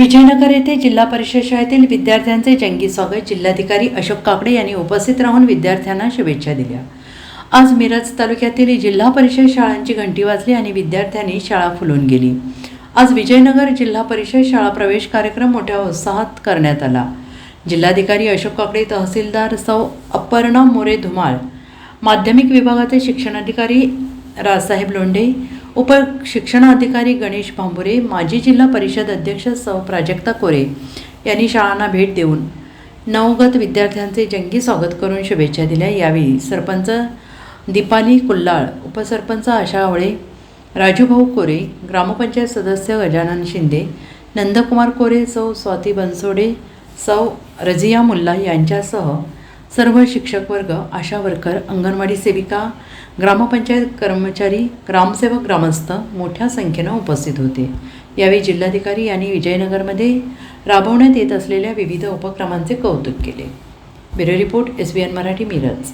विजयनगर येथे जिल्हा परिषद शाळेतील विद्यार्थ्यांचे जंगी स्वागत जिल्हाधिकारी अशोक काकडे यांनी उपस्थित राहून विद्यार्थ्यांना शुभेच्छा दिल्या. आज मिरज तालुक्यातील जिल्हा परिषद शाळांची घंटी वाजली आणि विद्यार्थ्यांनी शाळा फुलून गेली. आज विजयनगर जिल्हा परिषद शाळा प्रवेश कार्यक्रम मोठ्या उत्साहात करण्यात आला. जिल्हाधिकारी अशोक काकडे तहसीलदार सौ अपर्णा मोरे धुमाळ माध्यमिक विभागाचे शिक्षणाधिकारी राजसाहेब लोंढे उप शिक्षणाधिकारी गणेश भांबुरे माजी जिल्हा परिषद अध्यक्ष सौ प्राजक्ता कोरे यांनी शाळांना भेट देऊन नवगत विद्यार्थ्यांचे जंगी स्वागत करून शुभेच्छा दिल्या. यावेळी सरपंच दीपाली कुल्लाळ उपसरपंच आशा आवळे राजूभाऊ कोरे ग्रामपंचायत सदस्य गजानन शिंदे नंदकुमार कोरे सौ स्वाती बनसोडे सौ रझिया मुल्ला यांच्यासह सर्व शिक्षक वर्ग आशा वर्कर अंगणवाडी सेविका ग्रामपंचायत कर्मचारी ग्रामसेवक ग्रामस्थ मोठ्या संख्येनं उपस्थित होते. यावेळी जिल्हाधिकारी यांनी विजयनगरमध्ये राबवण्यात येत असलेल्या विविध उपक्रमांचे कौतुक केले. Bureau report S B N Marathi Miraj.